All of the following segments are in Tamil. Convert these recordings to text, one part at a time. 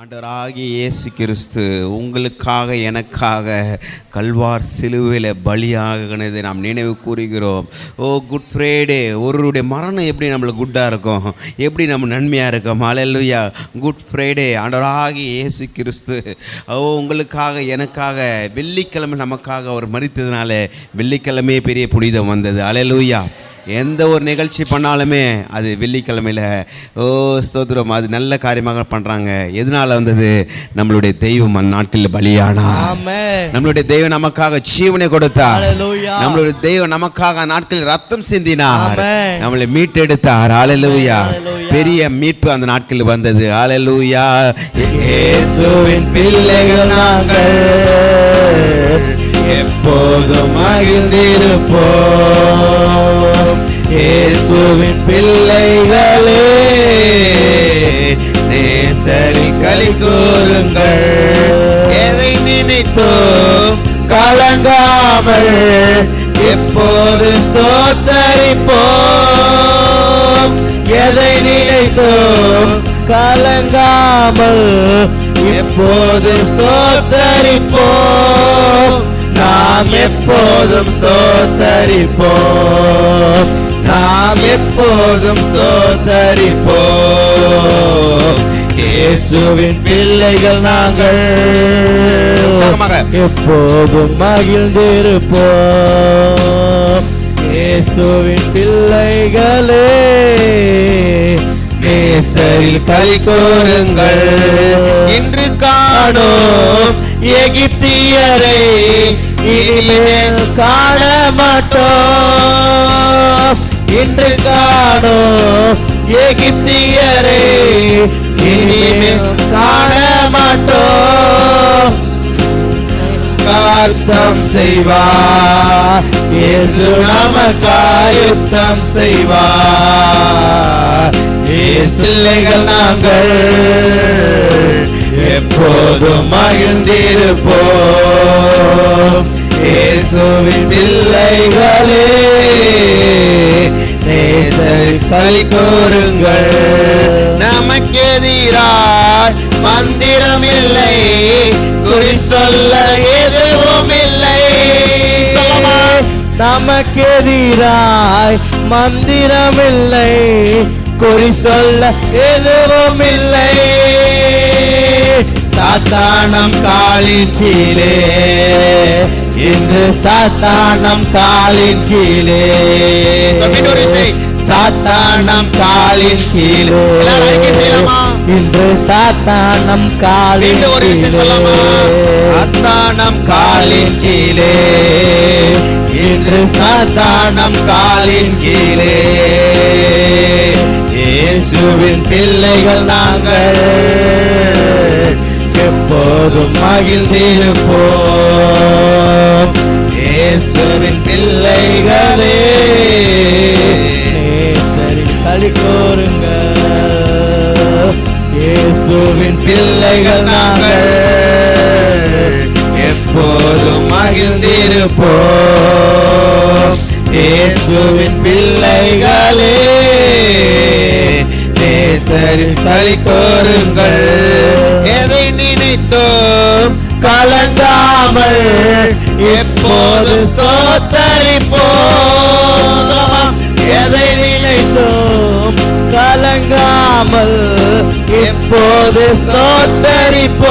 ஆண்டவராகிய இயேசு கிறிஸ்து உங்களுக்காக எனக்காக கல்வார் சிலுவையில் பலியாகினதை நாம் நினைவு கூறுகிறோம். ஓ குட் ஃப்ரைடே ஒருவருடைய மரணம் எப்படி நம்மளுக்கு குட்டாக இருக்கும்? எப்படி நம்ம நன்மையாக இருக்கும்? அலையலுயா குட் ஃப்ரைடே ஆண்டவராகிய இயேசு கிறிஸ்து ஓ உங்களுக்காக எனக்காக வெள்ளிக்கிழமை நமக்காக அவர் மறித்ததுனால வெள்ளிக்கிழமையே பெரிய புனிதம் வந்தது. அலையலுயா எந்த ஒரு நிகழ்ச்சி பண்ணாலுமே அது வெள்ளிக்கிழமையில் ஓ ஸ்தோத்திரம் அது நல்ல காரியமாக பண்ணுறாங்க எதனால வந்தது? நம்மளுடைய தெய்வம் அந்நாட்டில் பலியானா நம்மளுடைய தெய்வம் நமக்காக ஜீவனை கொடுத்தார். நம்மளுடைய தெய்வம் நமக்காக நாட்களில் ரத்தம் சிந்தினார். நம்மளை மீட்டெடுத்தார். Hallelujah. பெரிய மீட்பு அந்த நாட்களில் வந்தது. இயேசுவின் பிள்ளைகள் நாங்கள் எப்போதும் மகிழ்ந்திருப்போம். இயேசுவின் பிள்ளைகளே நேசரில் களி கூறுங்கள். எதை நினைத்தோம்? கலங்காமல் எப்போது ஸ்தோத்தரிப்போம்? எதை நினைத்தோம்? கலங்காமல் எப்போது ஸ்தோத்தரிப்போம்? நாம் எப்போதும் ஸ்தோத்தரிப்போம். நாம் எப்போதும் ஸ்தோத்தரிப்போம் இயேசுவின் பிள்ளைகள் நாங்கள். எப்போதும் மகிழ்ந்திருப்போம் இயேசுவின் பிள்ளைகளே நேசரில் களி கூறுங்கள் இன்று காணோம் எகிப்தியரை. இனிமேல் காண மாட்டோம். இன்று காணோ எகிப்தியரை இனிமேல் காண மாட்டோம் காத்தம் செய்வார் இயேசு நமக்காய் யுத்தம் செய்வார் இயேசுலைகள் நாங்கள் எப்போதும் மகிழ்ந்திருப்போம். இயேசுவின் பிள்ளைகளே. நேசர் களி கூறுங்கள் நமக்கெதிராய் மந்திரம் இல்லை. குறி சொல்ல எதுவும் இல்லை. நமக்கெதிராய் மந்திரமில்லை குறி சொல்ல எதுவும் இல்லை. சாத்தானம் காலின் கீழே. இன்று சாத்தானம் காலின் கீழே. சாத்தானம் காலின் கீழே? இன்று சாத்தானம் மீண்டும் ஒரு விஷயம் சொல்லலாமா? சாத்தானம் காலின் கீழே. இன்று சாத்தானம் காலின் கீழே. இயேசுவின் பிள்ளைகள் நாங்கள் எப்போதும் மகிழ்ந்திருப்போம். இயேசுவின் பிள்ளைகளே. களி கூறுங்கள் இயேசுவின் பிள்ளைகள் நாங்கள் எப்போதும் மகிழ்ந்திருப்போம். இயேசுவின் பிள்ளைகளே நேசரில் களி கோருங்கள். எதை நினைத்தோம்? கலங்காமல் எப்போதும் ஸ்தோத்தரிப்போம். கலங்காமல் எப்போது ஸ்தோத்தரிப்போம்?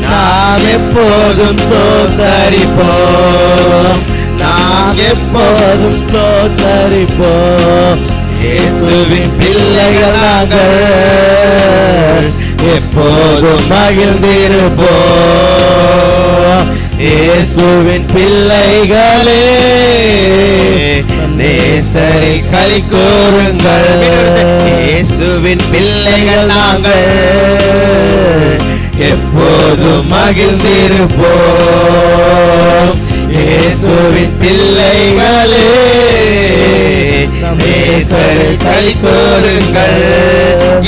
நாம் எப்போதும் ஸ்தோத்தரிப்போம். நாம் எப்போதும் ஸ்தோத்தரிப்போம். இயேசுவின் பிள்ளைகள் எப்போதும் மகிழ்ந்திருப்போம். இயேசுவின் பிள்ளைகளே நேசரில் களி கூறுங்கள். இயேசுவின் பிள்ளைகள் நாங்கள். எப்போதும் மகிழ்ந்திருப்போம். இயேசுவின் பிள்ளைகளே நேசரில் களி கூறுங்கள்.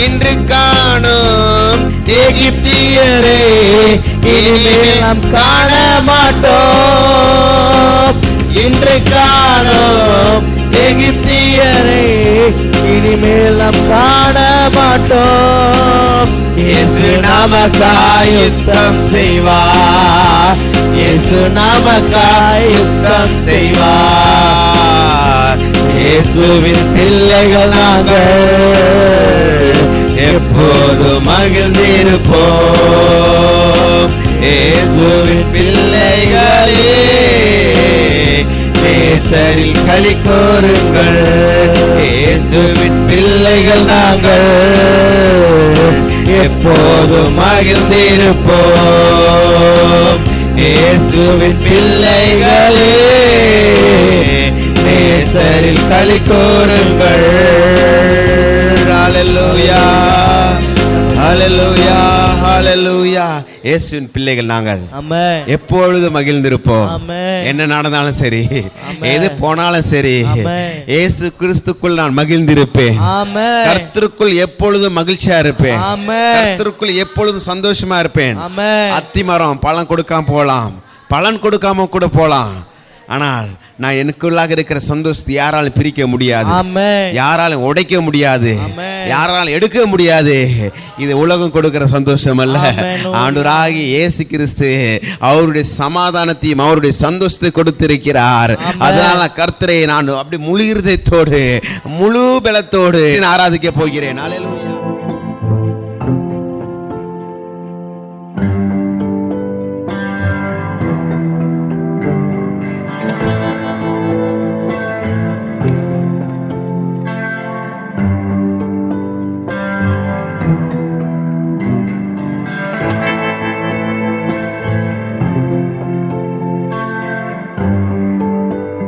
இன்று காணும் எகிப்தியரே இனிமேல் நாம் காண மாட்டோம். இன்று காணோம் எகிப்தியரை இனிமேல் நாம் காண மாட்டோம். இயேசு நமக்காய் யுத்தம் செய்வார் இயேசு நமக்காய் யுத்தம் செய்வார் இயேசுவின் பிள்ளைகள் நாங்கள் எப்போது மகிழ்ந்திருப்போம். இயேசுவின் பிள்ளைகளே நேசரில் களி கோருங்கள். இயேசுவின் பிள்ளைகள் நாங்கள். எப்போதும் மகிழ்ந்திருப்போம். இயேசுவின் பிள்ளைகளே நேசரில் களி கோருங்கள். ஹalleluya ஹalleluya ஹalleluya இயேசுவின் பிள்ளைகள் நாங்கள். ஆமென் எப்பொழுது மகிழ்ந்திருப்போம். ஆமென். என்ன நடந்தாலும் சரி. எது போனாலும் சரி. இயேசு கிறிஸ்துக்குள் நான் மகிழ்ந்திருப்பேன். ஆமென் கர்த்தருக்குள் எப்பொழுதும் மகிழ்ச்சியா இருப்பேன். ஆமென் கர்த்தருக்குள் எப்பொழுதும் சந்தோஷமா இருப்பேன். ஆமென் அத்தி மரம் பழம் கொடுக்காம போகலாம். பலன் கொடுக்காம கூட போகலாம். ஆனால் நான் எனக்குள்ளாக இருக்கிற சந்தோஷத்தை யாராலும் பிரிக்க முடியாது. யாராலும் உடைக்க முடியாது. யாராலும் எடுக்க முடியாது. இது உலகம் கொடுக்கிற சந்தோஷம் அல்ல. ஆண்டவராகி இயேசு கிறிஸ்து அவருடைய சமாதானத்தையும் அவருடைய சந்தோஷத்தை கொடுத்திருக்கிறார். அதனால கர்த்தரை நான் அப்படி முழு இருதயத்தோடு முழு பலத்தோடு நான் ஆராதிக்க போகிறேன். அல்லேலூயா